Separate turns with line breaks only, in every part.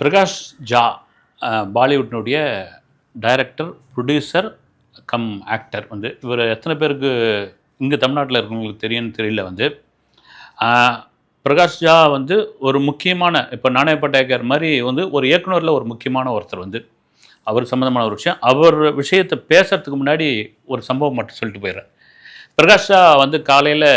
பிரகாஷ் ஜா பாலிவுட்னுடைய பாலிவுட்டினுடைய director producer cum actor வந்து இவர் எத்தனை பேருக்கு இங்கே தமிழ்நாட்டில் இருக்கவங்களுக்கு தெரியும்னு தெரியல வந்து. பிரகாஷ் ஜா வந்து ஒரு முக்கியமான இப்போ நாணய பட்டேக்கர் மாதிரி வந்து ஒரு இயக்குனரில் ஒரு முக்கியமான ஒருத்தர் வந்து. அவர் சம்மந்தமான ஒரு விஷயம். அவர் விஷயத்தை பேசுறதுக்கு முன்னாடி ஒரு சம்பவம் மட்டும் சொல்லிட்டு போயிடுறேன். பிரகாஷ் ஜா வந்து காலையில்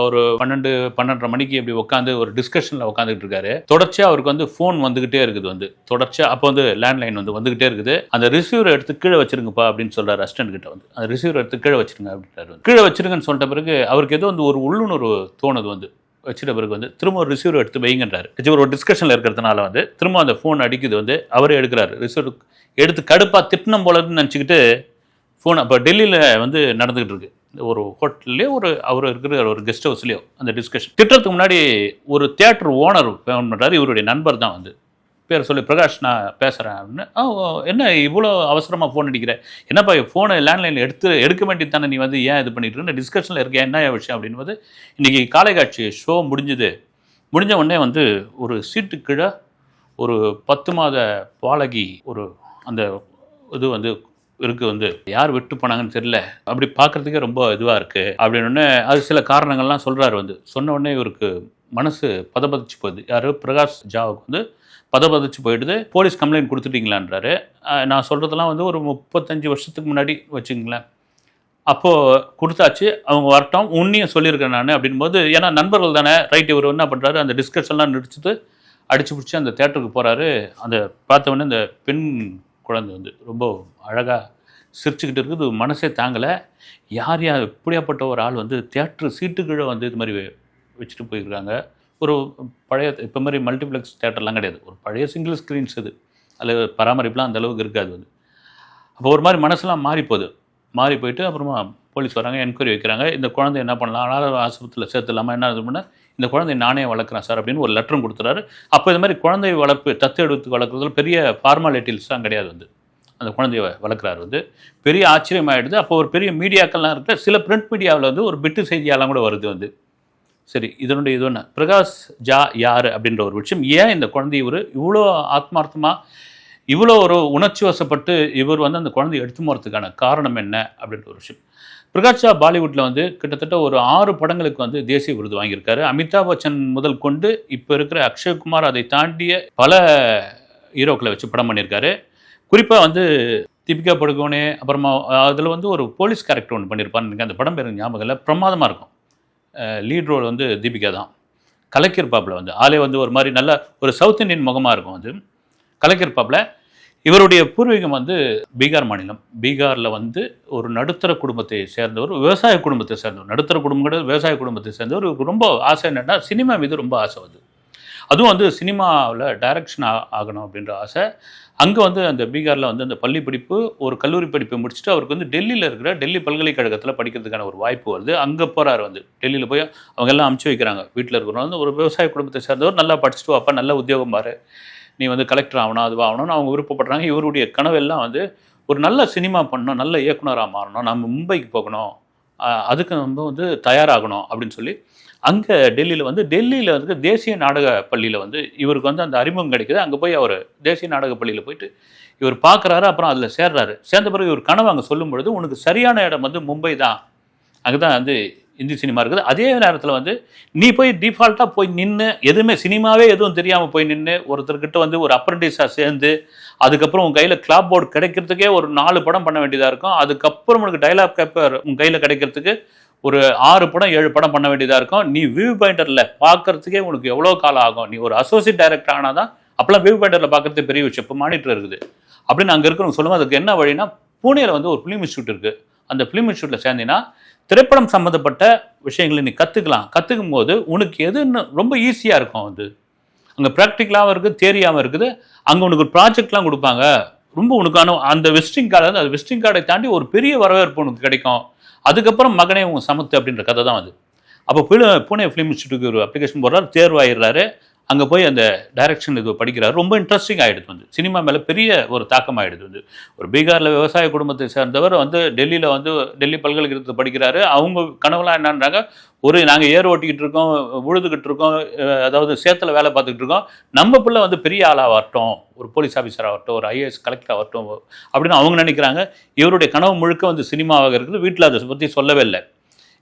ஒரு பன்னெண்டு பன்னெண்டரை மணிக்கு இப்படி உட்காந்து ஒரு டிஸ்கஷனில் உட்காந்துக்கிட்டு இருக்காரு. தொடர்ச்சியாக அவருக்கு வந்து ஃபோன் வந்துக்கிட்டே இருக்குது வந்து. தொடர்ச்சியாக அப்போ வந்து லேண்ட்லைன் வந்து வந்துக்கிட்டே இருக்குது. அந்த ரிசீவரை எடுத்து கீழே வச்சிருங்கப்பா அப்படின்னு சொல்கிறார் அசிஸ்டன்ட் கிட்ட வந்து. அந்த ரிசீவரை எடுத்து கீழே வச்சிருங்க அப்படின்றாரு கீழே வச்சிருங்கன்னு சொல்லிட்ட பிறகு அவருக்கு ஏதோ வந்து ஒரு உள்ளுணர்வு தோணுது வந்து. வச்சிட்ட பிறகு வந்து திரும்ப ஒரு ரிசீவர் எடுத்து வைங்கன்றாரு. ரிசீவர் ஒரு டிஸ்கஷனில் இருக்கிறதுனால வந்து திரும்ப அந்த ஃபோன் அடிக்குது வந்து அவரே எடுக்கிறாரு. ரிசீவர் எடுத்து கடுப்பாக திட்டினம் போலன்னு நினச்சிக்கிட்டு ஃபோன் அப்போ டெல்லியில் வந்து நடந்துகிட்டு இருக்கு. ஒரு ஹோட்டல்லையோ ஒரு அவர் இருக்கிற ஒரு கெஸ்ட் ஹவுஸ்லேயோ அந்த டிஸ்கஷன் திட்டத்துக்கு முன்னாடி ஒரு தியேட்டர் ஓனர் ஃபோன் பண்ணுறாரு இவருடைய நண்பர் தான் வந்து. பேர் சொல்லி பிரகாஷ் நான் பேசுகிறேன் அப்படின்னு. என்ன இவ்வளோ அவசரமாக ஃபோன் அடிக்கிற? என்னப்பா ஃபோனை லேண்ட்லைனில் எடுத்து எடுக்க வேண்டியது தானே? நீ வந்து ஏன் இது பண்ணிட்டு இருக்க? டிஸ்கஷனில் இருக்க என்ன விஷயம்? அப்படின்னு வந்து இன்றைக்கி காலை காட்சி ஷோ முடிஞ்சுது. முடிஞ்ச உடனே வந்து ஒரு சீட்டு கீழே ஒரு பத்து மாத பாலகி ஒரு அந்த இது வந்து இருக்கு வந்து. யார் வெட்டு போனாங்கன்னு தெரியல. அப்படி பார்க்கறதுக்கே ரொம்ப இதுவாக இருக்கு. அப்படின்னு உடனே அது சில காரணங்கள்லாம் சொல்கிறாரு வந்து. சொன்ன உடனே இவருக்கு மனசு பதபதிச்சு போகுது. யார் பிரகாஷ் ஜாவுக்கு வந்து பதபதிச்சு போயிடுது. போலீஸ் கம்ப்ளைண்ட் கொடுத்துட்டீங்களான்றாரு. நான் சொல்கிறதெல்லாம் வந்து ஒரு முப்பத்தஞ்சு வருஷத்துக்கு முன்னாடி வச்சுங்களேன் அப்போது கொடுத்தாச்சு. அவங்க வரட்டும். உன்னையும் சொல்லியிருக்கேன் நான் அப்படின்போது ஏன்னா நண்பர்கள் தானே. ரைட் இவர் என்ன பண்ணுறாரு அந்த டிஸ்கஷன்லாம் நிறுத்திட்டு அடிச்சு பிடிச்சி அந்த தேட்டருக்கு போகிறாரு அந்த பார்த்தவொடனே அந்த பெண் குழந்தை வந்து ரொம்ப அழகாக சிரிச்சுக்கிட்டு இருக்குது. மனசே தாங்கலை. யார் யார் எப்படியாப்பட்ட ஒரு ஆள் வந்து தேட்ரு சீட்டு கீழே வந்து இது மாதிரி வச்சுட்டு போயிருக்காங்க. ஒரு பழைய இப்போ மாதிரி மல்டிப்ளெக்ஸ் தேட்டர்லாம் கிடையாது. ஒரு பழைய சிங்கிள் ஸ்க்ரீன்ஸ் இது. அதில் பராமரிப்புலாம் அந்த அளவுக்கு இருக்காது வந்து. அப்போ ஒரு மாதிரி மனசெலாம் மாறி போகுது மாறி போயிட்டு அப்புறமா போலீஸ் வராங்க என்கொயரி வைக்கிறாங்க. இந்த குழந்தை என்ன பண்ணலாம்? ஆனால் ஆஸ்பத்திரியில் சேர்த்துலாமா என்ன இது பண்ண? இந்த குழந்தை நானே வளர்க்குறேன் சார் அப்படின்னு ஒரு லெட்டரும் கொடுத்துறாரு. அப்போ இது மாதிரி குழந்தை வளர்ப்பு தத்து எடுத்து வளர்க்குறதுல பெரிய ஃபார்மாலிட்டிஸ்லாம் கிடையாது வந்து. அந்த குழந்தைய வளர்க்குறாரு வந்து. பெரிய ஆச்சரியமாயிடுது. அப்போ ஒரு பெரிய மீடியாக்கள்லாம் இருக்கிற சில பிரிண்ட் மீடியாவில் வந்து ஒரு பிட்டு செய்தியாலாம் கூட வருது வந்து. சரி இதனுடைய இது ஒன்று பிரகாஷ் ஜா யார் அப்படின்ற ஒரு விஷயம். ஏன் இந்த குழந்தை ஒரு இவ்வளோ ஆத்மார்த்தமாக இவ்வளோ ஒரு உணர்ச்சி வசப்பட்டு இவர் வந்து அந்த குழந்தையை எடுத்து போகிறதுக்கான காரணம் என்ன அப்படின்ற ஒரு விஷயம். பிரகாஷ் ஷா பாலிவுட்டில் வந்து கிட்டத்தட்ட ஒரு ஆறு படங்களுக்கு வந்து தேசிய விருது வாங்கியிருக்காரு. அமிதாப் பச்சன் முதல் கொண்டு இப்போ இருக்கிற அக்ஷய்குமார் அதை தாண்டிய பல ஹீரோக்களை வச்சு படம் பண்ணியிருக்காரு. குறிப்பாக வந்து தீபிகா படுகோனே அப்புறமா அதில் வந்து ஒரு போலீஸ் கேரக்டர் ஒன்று பண்ணியிருப்பான்னு எனக்கு அந்த படம் பேர் ஞாபகம் இல்லை. பிரமாதமாக இருக்கும். லீட் ரோல் வந்து தீபிகா தான். கலக்கியிருப்பாப்பில் வந்து ஆளே வந்து ஒரு மாதிரி நல்ல ஒரு சவுத் இந்தியன் முகமாக இருக்கும் அது. கலக்கியிருப்பாப்பில் இவருடைய பூர்வீகம் வந்து பீகார் மாநிலம். பீகாரில் வந்து ஒரு நடுத்தர குடும்பத்தை சேர்ந்தவர் விவசாய குடும்பத்தை சேர்ந்தவர். நடுத்தர குடும்பம் கிடையாது விவசாய குடும்பத்தை சேர்ந்தவர். ரொம்ப ஆசை என்னென்னா சினிமா மீது ரொம்ப ஆசை வந்து. அதுவும் வந்து சினிமாவில் டைரக்ஷன் ஆகணும் அப்படின்ற ஆசை. அங்கே வந்து அந்த பீகாரில் வந்து அந்த பள்ளி படிப்பு ஒரு கல்லூரி படிப்பை முடிச்சுட்டு அவருக்கு வந்து டெல்லியில் இருக்கிற டெல்லி பல்கலைக்கழகத்தில் படிக்கிறதுக்கான ஒரு வாய்ப்பு வருது. அங்கே போகிறார் வந்து. டெல்லியில் போய் அவங்க எல்லாம் அமுச்சு வைக்கிறாங்க. வீட்டில் இருக்கிறவங்க வந்து ஒரு விவசாய குடும்பத்தை சேர்ந்தவர் நல்லா படிச்சுட்டு வாப்பா நல்ல உத்தியோகம் பாரு. நீ வந்து கலெக்டர் ஆகணும் அது ஆகணும்னு அவங்க விருப்பப்படுறாங்க. இவருடைய கனவெல்லாம் வந்து ஒரு நல்ல சினிமா பண்ணணும் நல்ல இயக்குனராக மாறணும். நம்ம மும்பைக்கு போகணும். அதுக்கு நம்ம வந்து தயாராகணும் அப்படின்னு சொல்லி அங்கே டெல்லியில் வந்து டெல்லியில் வந்து தேசிய நாடக பள்ளியில் வந்து இவருக்கு வந்து அந்த அறிமுகம் கிடைக்குது. அங்கே போய் அவர் தேசிய நாடக பள்ளியில் போயிட்டு இவர் பார்க்குறாரு அப்புறம் அதில் சேர்றாரு. சேர்ந்த பிறகு இவர் கனவு அங்கே சொல்லும் பொழுது உனக்கு சரியான இடம் வந்து மும்பை தான். அங்கே தான் வந்து இந்தி சினிமா இருக்குது. அதே நேரத்தில் வந்து நீ போய் டிஃபால்ட்டாக போய் நின்று எதுவுமே சினிமாவே எதுவும் தெரியாமல் போய் நின்று ஒருத்தர்கிட்ட வந்து ஒரு அப்ரண்டிஸாக சேர்ந்து அதுக்கப்புறம் உன் கையில் கிளாப் போர்டு கிடைக்கிறதுக்கே ஒரு நாலு படம் பண்ண வேண்டியதாக இருக்கும். அதுக்கப்புறம் உனக்கு டைலாக் பேப்பர் உன் கையில் கிடைக்கிறதுக்கு ஒரு ஆறு படம் ஏழு படம் பண்ண வேண்டியதாக இருக்கும். நீ வியூ பாயிண்டரில் பார்க்கறதுக்கே உனக்கு எவ்வளோ காலம் ஆகும்? நீ ஒரு அசோசியேட் டைரக்டர் ஆனால் தான் அப்போலாம் வியூ பாயிண்டரில் பார்க்குறது பெரிய விஷயம். இப்போ மானிட்டர் இருக்குது. அப்படின்னு அங்கே இருக்கிறவங்க சொல்லுவோம் அதுக்கு என்ன வழினா புனேயில் வந்து ஒரு ஃபிலிம் இன்ஸ்டியூட் இருக்குது அந்த ஃபிலிம் இன்ஸ்டியூட்டில் சேர்ந்தீங்கன்னா திரைப்படம் சம்மந்தப்பட்ட விஷயங்களை நீ கற்றுக்கலாம் கற்றுக்கும் போது உனக்கு எதுன்னு ரொம்ப ஈஸியாக இருக்கும் அது. அங்கே ப்ராக்டிக்கலாகவும் இருக்குது தேரியாகவும் இருக்குது. அங்கே உனக்கு ஒரு ப்ராஜெக்ட்லாம் கொடுப்பாங்க. ரொம்ப உனக்கான அந்த விசிட்டிங் கார்டு வந்து அந்த விசிட்டிங் கார்டை தாண்டி ஒரு பெரிய வரவேற்பு உனக்கு கிடைக்கும். அதுக்கப்புறம் மகனே உங்கள் சமத்து அப்படின்ற கதை தான் அது. அப்போ புனே பூனே ஃபிலிம் இன்ஸ்டியூட்டுக்கு ஒரு அப்ளிகேஷன் போடுறாரு தேர்வாயிடுறாரு. அங்கே போய் அந்த டைரக்ஷன் இது படிக்கிறார். ரொம்ப இன்ட்ரெஸ்டிங் ஆகிடுது வந்து. சினிமா மேலே பெரிய ஒரு தாக்கம் ஆகிடுது வந்து. ஒரு பீகாரில் விவசாய குடும்பத்தை சேர்ந்தவர் வந்து டெல்லியில் வந்து டெல்லி பல்கலைக்கழகத்தில் படிக்கிறாரு. அவங்க கனவுலாம் என்னன்றாங்க ஒரு நாங்கள் ஏர் ஓட்டிக்கிட்டு இருக்கோம் உழுதுகிட்டு இருக்கோம் அதாவது சேத்துல வேலை பார்த்துக்கிட்டு இருக்கோம். நம்ம பிள்ளை வந்து பெரிய ஆளாக வரட்டும் ஒரு போலீஸ் ஆஃபீஸர் ஆகட்டும் ஒரு ஐஏஎஸ் கலெக்டர் ஆகட்டும் அப்படின்னு அவங்க நினைக்கிறாங்க. இவருடைய கனவு முழுக்க வந்து சினிமாவாக இருக்குது. வீட்டில் அதை பற்றி சொல்லவே இல்லை.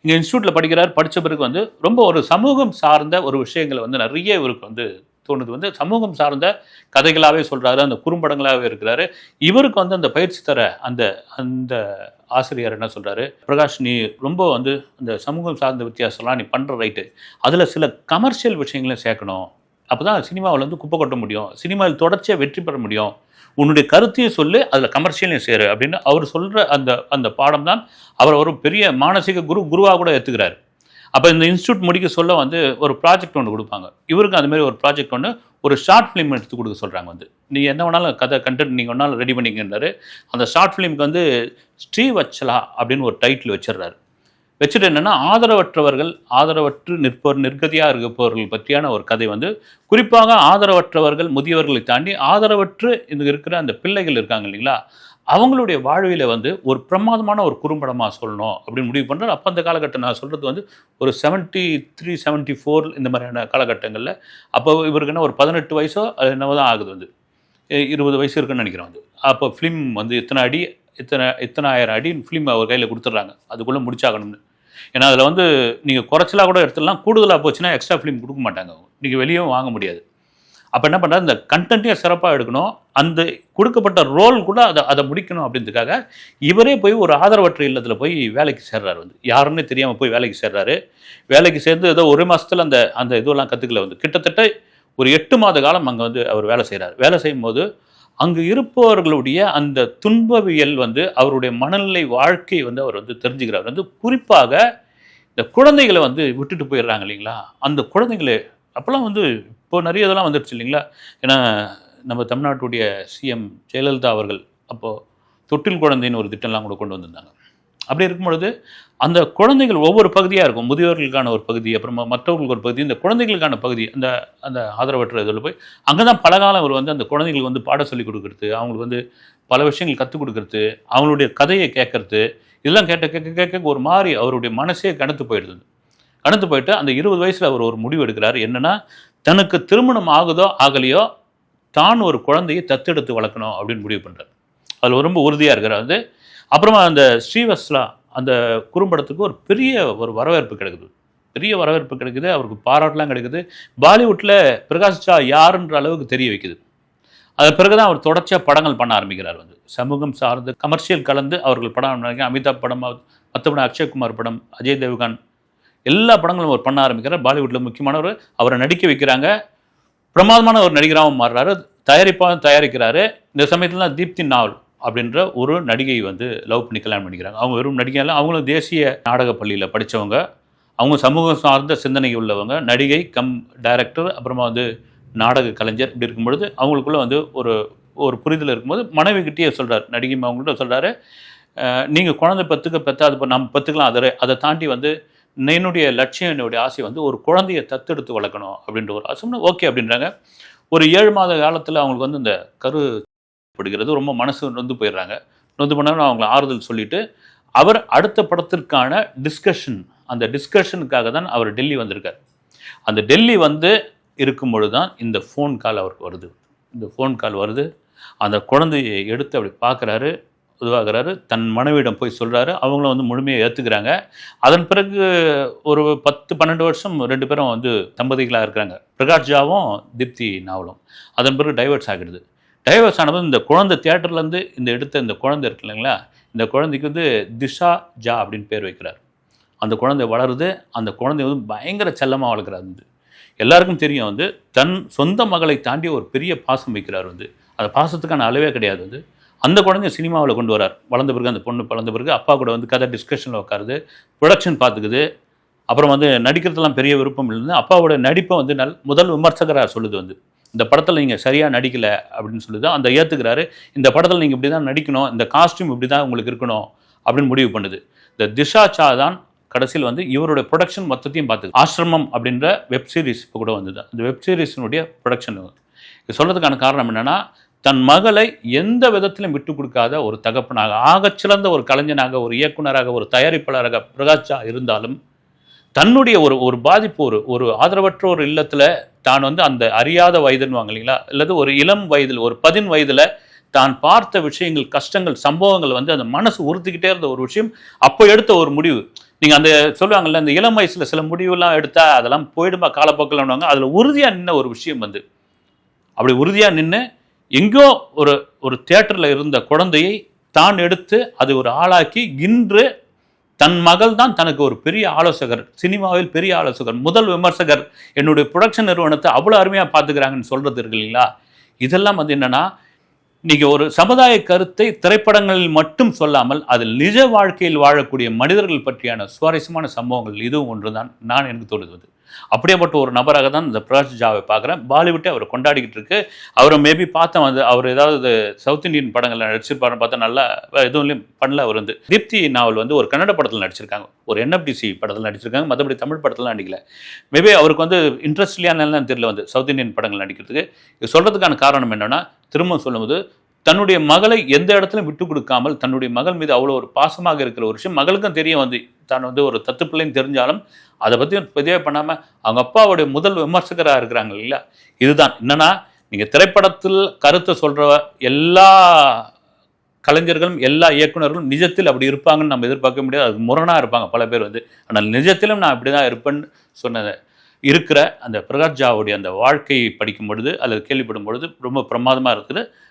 இங்கே இன்ஸ்டியூட்டில் படிக்கிறார் படித்த பிறகு வந்து ரொம்ப ஒரு சமூகம் சார்ந்த ஒரு விஷயங்களை வந்து நிறைய இவருக்கு வந்து தோணுது. வந்து சமூகம் சார்ந்த கதைகளாகவே சொல்கிறாரு அந்த குறும்படங்களாகவே இருக்கிறாரு. இவருக்கு வந்து அந்த பயிற்சி தர அந்த அந்த ஆசிரியர் என்ன சொல்கிறாரு பிரகாஷ் நீ ரொம்ப வந்து அந்த சமூகம் சார்ந்த வித்தியாசம்லாம் நீ பண்ணுற ரைட்டு. அதில் சில கமர்ஷியல் விஷயங்களையும் சேர்க்கணும். அப்போ தான் சினிமாவில் வந்து குப்பை கொட்ட முடியும். சினிமாவில் தொடர்ச்சியாக வெற்றி பெற முடியும். உன்னுடைய கருத்தையும் சொல்லு அதில் கமர்ஷியலையும் சேரு அப்படின்னு அவர் சொல்கிற அந்த அந்த பாடம் தான் அவர் ஒரு பெரிய மானசீக குரு குருவாக கூட ஏற்றுக்கிறார் அப்போ இந்த இன்ஸ்டியூட் முடிக்க சொல்ல வந்து ஒரு ப்ராஜெக்ட் ஒன்று கொடுப்பாங்க. இவருக்கு அந்த மாதிரி ஒரு ப்ராஜெக்ட் ஒன்று ஒரு ஷார்ட் ஃபிலிம் எடுத்து கொடுக்க சொல்கிறாங்க வந்து. நீங்கள் என்ன வேணாலும் கதை கண்டென்ட் நீங்கள் வேணாலும் ரெடி பண்ணிக்கின்றாரு அந்த ஷார்ட் ஃபிலிமுக்கு வந்து ஸ்ரீவச்சலா அப்படின்னு ஒரு டைட்டில் வச்சிடுறாரு. வச்சுட்டு என்னென்னா ஆதரவற்றவர்கள் ஆதரவற்று நிற்பவர் நிர்கதியாக இருப்பவர்கள் பற்றியான ஒரு கதை வந்து குறிப்பாக ஆதரவற்றவர்கள் முதியவர்களை தாண்டி ஆதரவற்று இந்த இருக்கிற அந்த பிள்ளைகள் இருக்காங்க இல்லைங்களா? அவங்களுடைய வாழ்வியில் வந்து ஒரு பிரமாதமான ஒரு குறும்படமாக சொல்லணும் அப்படின்னு முடிவு பண்ணால் அப்போ அந்த காலகட்டம் நான் சொல்கிறது வந்து ஒரு செவன்ட்டி த்ரீ செவன்ட்டி ஃபோர் இந்த மாதிரியான காலகட்டங்களில் அப்போ இவருக்கு என்ன ஒரு பதினெட்டு வயசோ அது என்னவோ தான் ஆகுது வந்து. இருபது வயசு இருக்குன்னு நினைக்கிறேன் வந்து. அப்போ ஃபிலிம் வந்து இத்தனை அடி இத்தனை இத்தனை ஆயிரம் அடி ஃபிலிம் அவர் கையில் கொடுத்துட்றாங்க. அதுக்குள்ளே முடிச்சாகணும்னு. ஏன்னா அதில் வந்து நீங்கள் குறைச்சலாக கூட எடுத்துடலாம். கூடுதலாக போச்சுன்னா எக்ஸ்ட்ரா ஃபிலிம் கொடுக்க மாட்டாங்க நீங்கள் வெளியும் வாங்க முடியாது. அப்போ என்ன பண்ணுறது இந்த கண்டென்ட்டையும் சிறப்பாக எடுக்கணும். அந்த கொடுக்கப்பட்ட ரோல் கூட அதை அதை முடிக்கணும் அப்படின்றதுக்காக இவரே போய் ஒரு ஆதரவற்ற இல்லத்தில் போய் வேலைக்கு சேர்றாரு வந்து. யாருன்னே தெரியாமல் போய் வேலைக்கு சேர்றாரு. வேலைக்கு சேர்ந்து ஏதோ ஒரு மாதத்தில் அந்த அந்த இதுவெல்லாம் கற்றுக்கல வந்து. கிட்டத்தட்ட ஒரு எட்டு மாத காலம் அங்கே வந்து அவர் வேலை செய்கிறார் வேலை செய்யும் போது அங்கு இருப்பவர்களுடைய அந்த துன்பவியல் வந்து அவருடைய மனநிலை வாழ்க்கை வந்து அவர் வந்து தெரிஞ்சுக்கிறார். வந்து குறிப்பாக இந்த குழந்தைகளை வந்து விட்டுட்டு போயிடுறாங்க இல்லைங்களா? அந்த குழந்தைங்களை அப்போல்லாம் வந்து இப்போ நிறைய இதெல்லாம் வந்துடுச்சு இல்லைங்களா? ஏன்னா நம்ம தமிழ்நாட்டுடைய சிஎம் ஜெயலலிதா அவர்கள் அப்போது தொட்டில் குழந்தைன்னு ஒரு திட்டம்லாம் கூட கொண்டு வந்திருந்தாங்க. அப்படி இருக்கும் பொழுது அந்த குழந்தைகள் ஒவ்வொரு பகுதியாக இருக்கும். முதியோர்களுக்கான ஒரு பகுதி அப்புறமா மற்றவர்களுக்கு ஒரு பகுதி. இந்த குழந்தைகளுக்கான பகுதி அந்த அந்த ஆதரவற்ற இதில் போய் அங்கே தான் பல காலம் அவர் வந்து அந்த குழந்தைகளுக்கு வந்து பாடம் சொல்லி கொடுக்குறது அவங்களுக்கு வந்து பல விஷயங்கள் கற்றுக் கொடுக்குறது அவங்களுடைய கதையை கேட்கறது இதெல்லாம் கேட்ட கேட்க கேட்க ஒரு மாதிரி அவருடைய மனசே கணத்து போயிடுது. கணத்து போயிட்டு அந்த இருபது வயசில் அவர் ஒரு முடிவு எடுக்கிறார். என்னன்னா தனக்கு திருமணம் ஆகுதோ ஆகலையோ தான் ஒரு குழந்தையை தத்தெடுத்து வளர்க்கணும் அப்படின்னு முடிவு பண்ணுறார் அதில் ரொம்ப உறுதியாக இருக்கிறார். வந்து அப்புறமா அந்த ஸ்ரீவஸ்லா அந்த குறும்படத்துக்கு ஒரு பெரிய ஒரு வரவேற்பு கிடைக்குது. பெரிய வரவேற்பு கிடைக்குது அவருக்கு பாராட்டெலாம் கிடைக்குது. பாலிவுட்டில் பிரகாஷ் ஷா யாருன்ற அளவுக்கு தெரிய வைக்குது. அது பிறகு தான் அவர் தொடர்ச்சியாக படங்கள் பண்ண ஆரம்பிக்கிறார் வந்து. சமூகம் சார்ந்து கமர்ஷியல் கலந்து அவர்கள் படம் ஆரம்பிக்கிறாங்க. அமிதாப் படம் மற்றபடி அக்ஷய்குமார் படம் அஜய் தேவ்கான். எல்லா படங்களும் அவர் பண்ண ஆரம்பிக்கிறார். பாலிவுட்டில் முக்கியமானவர் அவரை நடிக்க வைக்கிறாங்க. பிரமாதமான ஒரு நடிகராகவும் மாறுறாரு. தயாரிப்பாகவும் தயாரிக்கிறாரு. இந்த சமயத்தில் தீப்தி நாவல். அப்படின்ற ஒரு நடிகை வந்து லவ் பண்ணி கல்யாணம் பண்ணிக்கிறாங்க. அவங்க வெறும் நடிகை அவங்களும் தேசிய நாடகப் பள்ளியில் படித்தவங்க அவங்க சமூகம் சார்ந்த சிந்தனை உள்ளவங்க. நடிகை கம் டைரக்டர் அப்புறமா வந்து நாடக கலைஞர் இப்படி இருக்கும் பொழுது அவங்களுக்குள்ள வந்து ஒரு ஒரு புரிதல் இருக்கும்போது மனைவி கிட்டேயே சொல்கிறார் நடிகை அவங்கள்ட்ட சொல்கிறாரு நீங்கள் குழந்தை பத்துக்க பெற்றா அது நம்ம பத்துக்கலாம். அதை அதை தாண்டி வந்து என்னுடைய லட்சியம் என்னுடைய ஆசை வந்து ஒரு குழந்தைய தத்தெடுத்து வளர்க்கணும். அப்படின்ற ஒரு ஆசை ஓகே அப்படின்றாங்க. ஒரு ஏழு மாத காலத்தில் அவங்களுக்கு வந்து இந்த கரு படுகிறது ரொம்ப மனசு நொந்து போயிடுறாங்க. நொந்து பண்ணாலும் அவங்கள ஆறுதல் சொல்லிட்டு அவர் அடுத்த படத்திற்கான டிஸ்கஷன் அந்த டிஸ்கஷனுக்காக தான் அவர் டெல்லி வந்திருக்கார். அந்த டெல்லி வந்து இருக்கும் பொழுது தான் இந்த ஃபோன் கால் அவருக்கு வருது. இந்த ஃபோன் கால் வருது. அந்த குழந்தையை எடுத்து அப்படி பார்க்குறாரு இதுவாகிறாரு தன் மனைவியிடம் போய் சொல்கிறாரு அவங்களும் வந்து முழுமையாக ஏற்றுக்கிறாங்க அதன் பிறகு ஒரு பத்து பன்னெண்டு வருஷம் ரெண்டு பேரும் வந்து தம்பதிகளாக இருக்கிறாங்க. பிரகாஷ் ஜாவும் தீப்தி நாவலும். அதன் பிறகு டைவர்ட்ஸ் ஆகிடுது. டைவர்ஸ் ஆனது இந்த குழந்தை தியேட்டர்லேருந்து இந்த எடுத்த இந்த குழந்தை இருக்கு இல்லைங்களா? இந்த குழந்தைக்கு வந்து திஷா ஜா அப்படின்னு பேர் வைக்கிறார். அந்த குழந்தை வளருது. அந்த குழந்தை வந்து பயங்கர செல்லமாக வளர்க்குறாரு வந்து. எல்லாருக்கும் தெரியும் வந்து தன் சொந்த மகளை தாண்டி ஒரு பெரிய பாசம் வைக்கிறார் வந்து. அந்த பாசத்துக்கான அளவே கிடையாது வந்து. அந்த குழந்தைய சினிமாவில் கொண்டு வரார். வளர்ந்த பிறகு அந்த பொண்ணு வளர்ந்த பிறகு அப்பா கூட வந்து கதை டிஸ்கஷனில் உட்காருது ப்ரொடக்ஷன் பார்த்துக்குது. அப்புறம் வந்து நடிக்கிறதுலாம் பெரிய விருப்பம் இல்லைன்னு அப்பாவோட நடிப்பை வந்து நல் முதல் விமர்சகராக சொல்லுது வந்து. இந்த படத்தில் நீங்கள் சரியாக நடிக்கலை அப்படின்னு சொல்லி தான் அந்த ஏற்றுக்கிறாரு இந்த படத்தில் நீங்கள் இப்படி தான் நடிக்கணும் இந்த காஸ்டியூம் இப்படி தான் உங்களுக்கு இருக்கணும் அப்படின்னு முடிவு பண்ணுது. இந்த திஷா சா தான் கடைசியில் வந்து இவருடைய ப்ரொடக்ஷன் மொத்தத்தையும் பார்த்து ஆசிரமம் அப்படின்ற வெப் சீரிஸ் இப்போ கூட வந்தது. அந்த வெப் சீரிஸினுடைய ப்ரொடக்ஷன் இது. சொல்கிறதுக்கான காரணம் என்னென்னா தன் மகளை எந்த விதத்திலும் விட்டு கொடுக்காத ஒரு தகப்பனாக ஆகச்சிறந்த ஒரு கலைஞனாக ஒரு இயக்குனராக ஒரு தயாரிப்பாளராக பிரகாஷா இருந்தாலும் தன்னுடைய ஒரு ஒரு பாதிப்பு ஒரு ஒரு ஆதரவற்ற ஒரு இல்லத்தில் தான் வந்து அந்த அறியாத வயதுன்னு இல்லைங்களா? அல்லது ஒரு இளம் வயதில் ஒரு பதின் வயதில் தான் பார்த்த விஷயங்கள் கஷ்டங்கள் சம்பவங்கள் வந்து அந்த மனசு உறுத்திக்கிட்டே இருந்த ஒரு விஷயம். அப்போ எடுத்த ஒரு முடிவு. நீங்கள் அந்த சொல்லுவாங்கல்ல அந்த இளம் வயசில் சில முடிவுலாம் எடுத்தா அதெல்லாம் போயிடுமா காலப்போக்கில்வாங்க அதில் உறுதியாக நின்ன ஒரு விஷயம் வந்து அப்படி உறுதியாக நின்று எங்கேயோ ஒரு ஒரு தியேட்டரில் இருந்த குழந்தையை தான் எடுத்து அது ஒரு ஆளாக்கி இன்று தன் மகள் தான் தனக்கு ஒரு பெரிய ஆலோசகர் சினிமாவில் பெரிய ஆலோசகர் முதல் விமர்சகர். என்னுடைய ப்ரொடக்ஷன் நிறுவனத்தை அவ்வளோ அருமையாக பார்த்துக்கிறாங்கன்னு சொல்கிறது இருக்கு இல்லைங்களா? இதெல்லாம் வந்து என்னென்னா நீங்கள் ஒரு சமுதாய கருத்தை திரைப்படங்களில் மட்டும் சொல்லாமல் அதில் நிஜ வாழ்க்கையில் வாழக்கூடிய மனிதர்கள் பற்றியான சுவாரஸ்யமான சம்பவங்கள் இதுவும் ஒன்று தான் நான் எனக்கு தோணுது அப்படியேப்பட்ட ஒரு நபராக தான் இந்த பிரகாஷ் ஜாவை பார்க்குறேன். பாலிவுட்டை அவர் கொண்டாடிக்கிட்டு இருக்கு. அவரை மேபி பார்த்தேன் வந்து அவர் ஏதாவது சவுத் இந்தியன் படங்களில் நடிச்சிருப்பாருன்னு பார்த்தா நல்லா எதுவும் பண்ணல அவர் வந்து. தீப்தி நாவல் வந்து ஒரு கன்னட படத்தில் நடிச்சிருக்காங்க. ஒரு என்எஃப்டிசி படத்தில் நடிச்சிருக்காங்க. மற்றபடி தமிழ் படத்தில் நடிக்கல. மேபி அவருக்கு வந்து இன்ட்ரெஸ்ட் இல்லையான்னு தெரியல வந்து சவுத் இந்தியன் படங்கள் நடிக்கிறதுக்கு. இது சொல்கிறதுக்கான காரணம் என்னென்னா திரும்ப சொல்லும்போது தன்னுடைய மகளை எந்த இடத்துலையும் விட்டு கொடுக்காமல் தன்னுடைய மகள் மீது அவ்வளோ ஒரு பாசமாக இருக்கிற ஒரு விஷயம் மகளுக்கும் தெரிய வந்து தான் வந்து ஒரு தத்து பிள்ளைன்னு தெரிஞ்சாலும் அதை பற்றி பதிவே பண்ணாமல் அவங்க அப்பாவுடைய முதல் விமர்சகராக இருக்கிறாங்க இல்லையா இதுதான். என்னென்னா நீங்கள் திரைப்படத்தில் கருத்தை சொல்கிற எல்லா கலைஞர்களும் எல்லா இயக்குநர்களும் நிஜத்தில் அப்படி இருப்பாங்கன்னு நம்ம எதிர்பார்க்க முடியாது. அது முரணாக இருப்பாங்க பல பேர் வந்து. ஆனால் நிஜத்திலும் நான் அப்படி தான் இருப்பேன்னு சொன்னதை இருக்கிற அந்த பிரகாஷ் ஜாவுடைய அந்த வாழ்க்கையை படிக்கும் பொழுது அல்லது கேள்விப்படும் பொழுது ரொம்ப பிரமாதமாக இருக்குது.